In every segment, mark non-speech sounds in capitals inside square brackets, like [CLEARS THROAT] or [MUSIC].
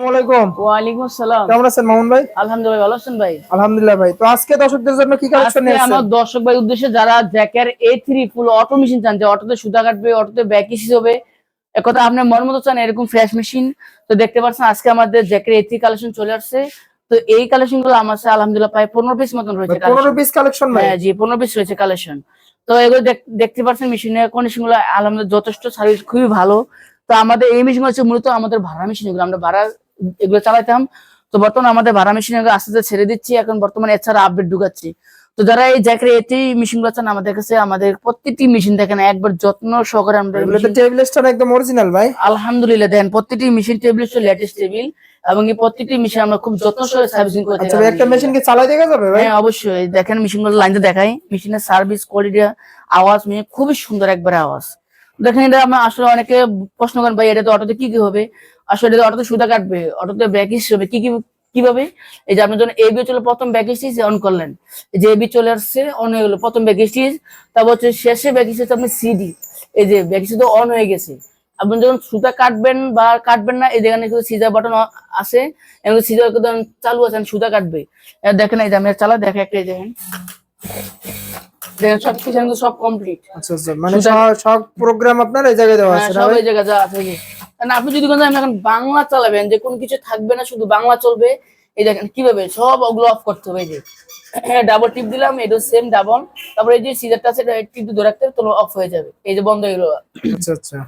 আসসালামাইকুম ওয়ালাইকুম আসসালাম। কেমন আছেন মামুন ভাই? আলহামদুলিল্লাহ ভালো আছেন ভাই? আলহামদুলিল্লাহ ভাই। তো আজকে দর্শকদের জন্য কি কালেকশন নিয়ে আমার দর্শক ভাই উদ্দেশ্যে যারা জ্যাকের A three full auto machine চান যে অটোতে সুতা কাটবে অটোতে ব্যাক হবে একথা আপনি মন মতো চান এরকম ফ্রেশ মেশিন তো দেখতে পাচ্ছেন আজকে আমাদের জ্যাকের এ থ্রি কালেকশন চলে আসছে। তো এই কালেকশনগুলো আমার কাছে আলহামদুলিল্লাহ প্রায় পনেরো পিস মতন রয়েছে পনেরো পিস কালেকশন হ্যাঁ জি পনেরো পিস রয়েছে কালেকশন তো এগুলো দেখতে পাচ্ছেন মেশিনের কন্ডিশনগুলো আলহামদুলিল্লাহ যথেষ্ট সার্ভিস খুবই ভালো। তো আমাদের এই মেশিন হচ্ছে মূলত আমাদের ভাড়া মেশিন এগুলো আমরা ভাড়া এগুলো চালাতাম তো বর্তমানে আমাদের ভাড়া মেশিন আস্তে আস্তে ছেড়ে দিচ্ছি। এখন বর্তমানে এছাড়া আপডেট ঢুকাচ্ছি। তো যারা এই জ্যাকের এটি মেশিনগুলো চান আমাদের কাছে আমাদের প্রত্যেকটি মেশিন দেখেন একবার যত্ন সহকারে আমরা এগুলো তো machine- একদম অরিজিনাল ভাই। আলহামদুলিল্লাহ দেন প্রত্যেকটি মেশিন টেবিল লেটেস্ট টেবিল এবং এই প্রত্যেকটি মেশিন আমরা খুব যত্ন সহকারে সার্ভিসিং করে থাকি। আচ্ছা একটা মেশিন কি চালাই দেখা যাবে ভাই? হ্যাঁ অবশ্যই। দেখেন মেশিনগুলো লাইনটা দেখাই। মেশিনের সার্ভিস কোয়ালিটি আওয়াজ মেশিন খুবই সুন্দর একবারে আওয়াজ। দেখেন এটা আমরা আসলে অনেকে প্রশ্ন করেন ভাই এটা তো অটোতে কি কি হবে? আসলে অটোতে সুতা কাটবে অটোতে ব্যাক হবে। কি কি কীভাবে? এই যে আপনার জন্য এবি চলে প্রথম ব্যাক স্টিচ অন করলেন। এই যে এবি চলে আসছে অন হয়ে গেলো প্রথম ব্যাক স্টিচ তারপর হচ্ছে শেষে ব্যাক স্টিচ আপনি সিডি এই যে ব্যাক স্টিচ অন হয়ে গেছে। আপনি যখন সুতা কাটবেন বা কাটবেন না এই যেখানে কিন্তু সিজার বাটন আছে এবং সিজার চালু আছে সুতা কাটবে। দেখেন এই যে আমি চালা দেখা একটা দেখেন দেখেন সব কিছু সব কমপ্লিট আচ্ছা আচ্ছা। মানে সব- সব প্রোগ্রাম আপনার এই জায়গায় দেওয়া আছে হ্যাঁ, সব এই জায়গা যা আছে। কারণ আপনি যদি কোনো এখন বাংলা চালাবেন যে কোনো কিছু থাকবে না শুধু বাংলা চলবে এই দেখেন কীভাবে সব ওগুলো অফ করতে হবে এই যে। [CLEARS THROAT] ডাবল টিপ দিলাম এটা সেম ডাবল তারপরে এই যে সিজারটা আছে টিপ ধরে রাখতে হবে, তাহলে অফ হয়ে যাবে। এই যে বন্ধ হয়ে গেলো আচ্ছা আচ্ছা।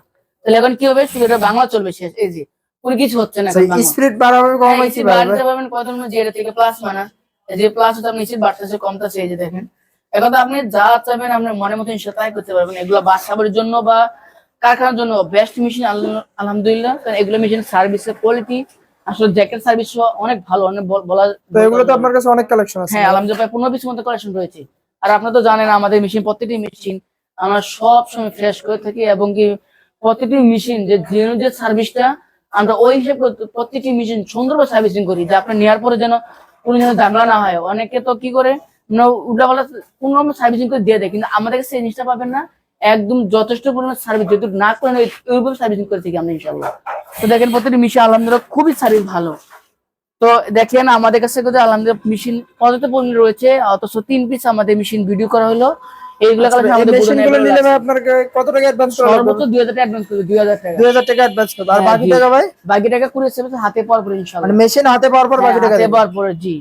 তাহলে এখন কি হবে? শুধু এটা বাংলা চলবে শেষ। এই যে কোনো কিছু হচ্ছে না। স্পিড বাড়াবে কমাই হ্যাঁ, কি এই যে বাড়বে? পারবেন কত যে এটা থেকে প্লাস মানা এই যে প্লাস হচ্ছে আপনি নিচে বাড়তেছে কমতেছে এই যে দেখেন। এখন তো আপনি যা চাবেন আপনার মনের মতো তাই করতে পারবেন। এগুলো বাসাবাড়ির জন্য বা কারখানার জন্য বেস্ট মেশিন আলহামদুলিল্লাহ। কারণ এগুলো মেশিন সার্ভিসের কোয়ালিটি আসলে জ্যাকেট সার্ভিস অনেক ভালো অনেক বলা তো এগুলো তো আপনার কাছে অনেক কালেকশন আছে হ্যাঁ আলহামদুলিল্লাহ প্রায় পনেরো পিস মতো কালেকশন রয়েছে। আর আপনারা তো জানেন আমাদের মেশিন প্রত্যেকটি মেশিন আমরা সব সময় ফ্রেশ করে থাকি এবং কি প্রত্যেকটি মেশিন যে যেন যে সার্ভিসটা আমরা ওই হিসেবে প্রত- প্রত্যেকটি মেশিন সুন্দরভাবে সার্ভিসিং করি যে আপনি নেওয়ার পরে যেন কোনো যেন ঝামেলা না হয়। অনেকে তো কি করে উল্টাপাল্টা কোনো রকম সার্ভিসিং করে দিয়ে দেয় কিন্তু আমাদের কাছে এই জিনিসটা পাবেন না। একদম যথেষ্ট পরিমাণ সার্ভিস যেহেতু না করেন ওইভাবে সার্ভিসিং করে থাকি আমরা ইনশাল্লাহ তো দেখেন প্রত্যেকটি মেশিন আলহামদুলিল্লাহ খুবই সার্ভিস ভালো। তো দেখেন আমাদের কাছে আলহামদুলিল্লাহ মেশিন পর্যাপ্ত পরিমাণে রয়েছে অথচ তিন পিস আমাদের মেশিন ভিডিও করা হলো। এইগুলো আচ্ছা, কত টাকা অ্যাডভান্স সর্বোচ্চ টাকা অ্যাডভান্স করবে দুই হাজার টাকা। দুই হাজার টাকা অ্যাডভান্স আর হ্যাঁ, বাকি জি। টাকা ভাই? বাকি টাকা করে হাতে পাওয়ার পরে মানে মেশিন হাতে পাওয়ার পর বাকি হ্যাঁ, টাকা হাতে পাওয়ার পরে জি।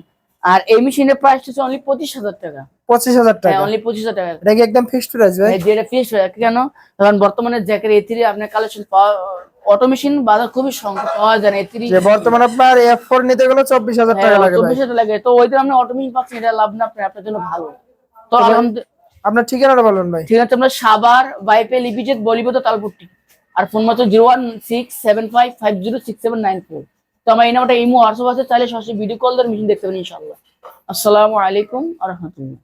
আর এই মেশিনের প্রাইস হচ্ছে অনলি পঁচিশ হাজার টাকা। পঁচিশ হাজার হ্যাঁ টাকা। অনলি পঁচিশ হাজার টাকা। এটা কি একদম ফিক্সড প্রাইস ভাই? হ্যাঁ, যেটা হয়ে কেন? কারণ বর্তমানে জ্যাকের এ থ্রি আপনার কালেকশন পাওয়া অটো মেশিন বাজার খুবই সংকট পাওয়া যায় না এ থ্রি বর্তমানে আপনার এফ ফোর নিতে গেলে চব্বিশ হাজার টাকা লাগে চব্বিশ হাজার লাগে। তো ওইটা আপনি অটো মেশিন পাচ্ছেন এটা লাভ না আপনার আপনার জন্য ভালো। তো আলহামদুলিল্লাহ আপনার ঠিকানাটা বলুন ভাই। আমরা সাবার বাইপে লিপিজেট বলিবত তালপুরটি আর ফোন মাত্র zero one six seven five five zero six seven nine four. তো আমার এই নামটা ইমো হোয়াটসঅ্যাপ আছে, চাইলে সরাসরি ভিডিও কল দেওয়ার মেশিন দেখতে পাবেন ইনশাল্লাহ আসসালামু আলাইকুম আ রহমতুল্লাহ।